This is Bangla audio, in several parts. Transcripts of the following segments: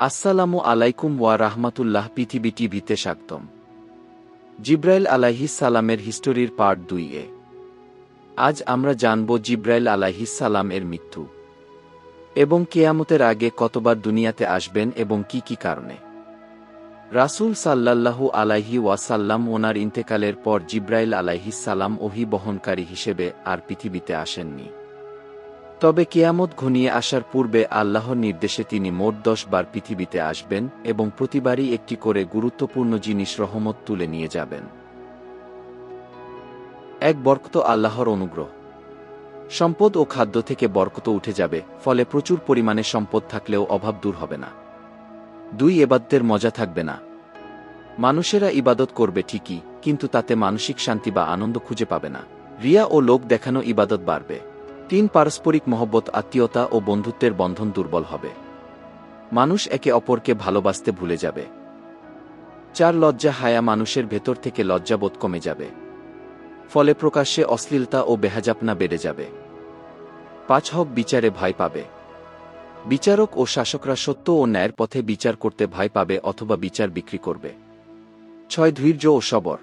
আসসালামু আলাইকুম ওয়া রাহমাতুল্লাহ, পৃথিবী টিভিতে স্বাগতম। জিব্রাইল সালামের হিস্টোরির পার্ট দুই এ। আজ আমরা জানব জিব্রাইল সালাম এর মৃত্যু। এবং কেয়ামতের আগে কতবার দুনিয়াতে আসবেন এবং কি কি কারণে। রাসূল সাল্লাল্লাহু আলাইহি ওয়াসাল্লাম ওনার ইন্তেকালের পর জিব্রাইল সালাম ওহি বহনকারী হিসেবে আর পৃথিবীতে আসেননি। তবে কেয়ামত ঘনিয়ে আসার পূর্বে আল্লাহর নির্দেশে তিনি মোট দশ বার পৃথিবীতে আসবেন এবং প্রতিবারই একটি করে গুরুত্বপূর্ণ জিনিস রহমত তুলে নিয়ে যাবেন। এক বরকত আল্লাহর অনুগ্রহ। সম্পদ ও খাদ্য থেকে বরকত উঠে যাবে, ফলে প্রচুর পরিমাণে সম্পদ থাকলেও অভাব দূর হবে না। দুই এবাদদের মজা থাকবে না। মানুষেরা ইবাদত করবে ঠিকই, কিন্তু তাতে মানসিক শান্তি বা আনন্দ খুঁজে পাবে না। রিয়া ও লোক দেখানো ইবাদত বাড়বে। তিন পারস্পরিক মহব্বত, আত্মীয়তা ও বন্ধুত্বের বন্ধন দুর্বল হবে। মানুষ একে অপরকে ভালোবাসতে ভুলে যাবে। চার লজ্জা হায়া মানুষের ভেতর থেকে লজ্জাবোধ কমে যাবে। ফলে প্রকাশ্যে অশ্লীলতা ও বেহাজাপনা বেড়ে যাবে। পাঁচ হক বিচারে ভয় পাবে। বিচারক ও শাসকরা সত্য ও ন্যায়ের পথে বিচার করতে ভয় পাবে অথবা বিচার বিক্রি করবে। ছয় ধৈর্য ও সবর।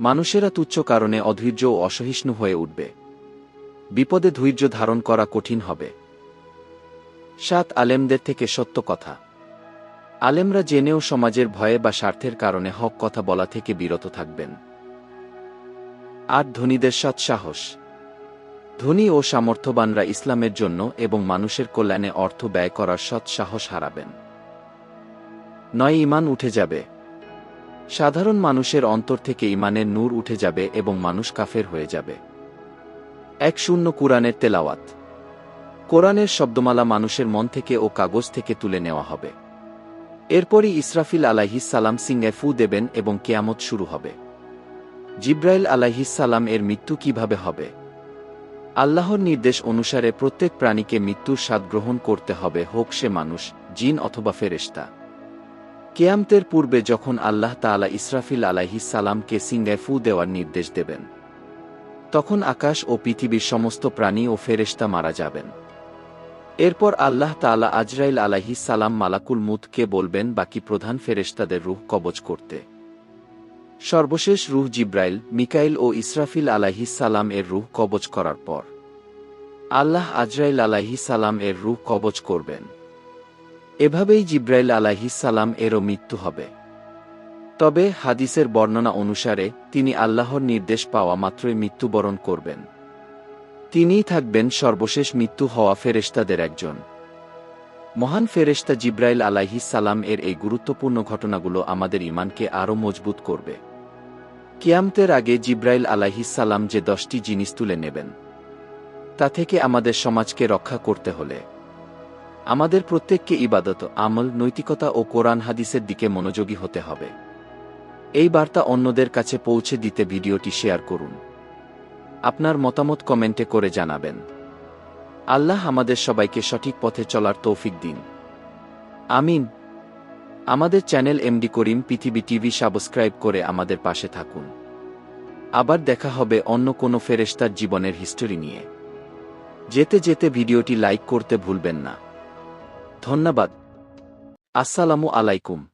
মানুষেরা তুচ্ছ কারণে অধৈর্য ও অসহিষ্ণু হয়ে উঠবে। বিপদে ধৈর্য ধারণ করা কঠিন হবে। সাত আলেমদের থেকে সত্য কথা। আলেমরা জেনেও সমাজের ভয়ে বা স্বার্থের কারণে হক কথা বলা থেকে বিরত থাকবেন। আট ধনীদের সৎ সাহস। ধনী ও সামর্থ্যবানরা ইসলামের জন্য এবং মানুষের কল্যাণে অর্থ ব্যয় করার সৎ সাহস হারাবেন। নয় ইমান উঠে যাবে। সাধারণ মানুষের অন্তর থেকে ইমানের নূর উঠে যাবে এবং মানুষ কাফের হয়ে যাবে। এক শূন্য কোরআনের তেলাওয়াত। কোরআনের শব্দমালা মানুষের মন থেকে ও কাগজ থেকে তুলে নেওয়া হবে। এরপরই ইসরাফিল আলাহিস সালাম সিংয়ে ফু দেবেন এবং কেয়ামত শুরু হবে। জিব্রাইল আলাহিস সালাম এর মৃত্যু কীভাবে হবে? আল্লাহর নির্দেশ অনুসারে প্রত্যেক প্রাণীকে মৃত্যুর স্বাদ গ্রহণ করতে হবে, হোক সে মানুষ, জিন অথবা ফেরেস্তা কেয়ামতের পূর্বে যখন আল্লাহ তালা ইসরাফিল আলাহিস সালামকে সিংয়ে ফু দেওয়ার নির্দেশ দেবেন। তখন আকাশ ও পৃথিবীর সমস্ত প্রাণী ও ফেরেস্তা মারা যাবেন। এরপর আল্লাহ তালা আজরাইল আলাহি সালাম মালাকুল মুতকে বলবেন, বাকি প্রধান ফেরেস্তাদের রুহ কবচ করতে। সর্বশেষ রুহ জিব্রাইল, মিকাইল ও ইসরাফিল আলাহি সালাম এর রুহ কবচ করার পর। আল্লাহ আজরাইল আলাহি সালাম এর রুহ কবচ করবেন। এভাবেই জিব্রাইল আলাহি সালাম এরও মৃত্যু হবে। তবে হাদিসের বর্ণনা অনুসারে তিনি আল্লাহর নির্দেশ পাওয়া মাত্রই মৃত্যুবরণ করবেন। তিনিই থাকবেন সর্বশেষ মৃত্যু হওয়া ফেরেস্তাদের একজন। মহান ফেরেস্তা জিব্রাইল আলাইহিস সালাম এর এই গুরুত্বপূর্ণ ঘটনাগুলো আমাদের ইমানকে আরও মজবুত করবে। কিয়ামতের আগে জিব্রাইল আলাইহিস সালাম যে দশটি জিনিস তুলে নেবেন, তা থেকে আমাদের সমাজকে রক্ষা করতে হলে। আমাদের প্রত্যেককে ইবাদত, আমল, নৈতিকতা ও কোরআন হাদিসের দিকে মনোযোগী হতে হবে। এই বার্তা অন্যদের কাছে পৌঁছে দিতে ভিডিওটি শেয়ার করুন। আপনার মতামত কমেন্টে করে জানাবেন। আল্লাহ আমাদের সবাইকে সঠিক পথে চলার তৌফিক দিন। আমিন। আমাদের চ্যানেল এমডি করিম পৃথিবী টিভি সাবস্ক্রাইব করে আমাদের পাশে থাকুন। আবার দেখা হবে অন্য কোনো ফেরেস্তার জীবনের হিস্টোরি নিয়ে। যেতে যেতে ভিডিওটি লাইক করতে ভুলবেন না। ধন্যবাদ। আসসালামু আলাইকুম।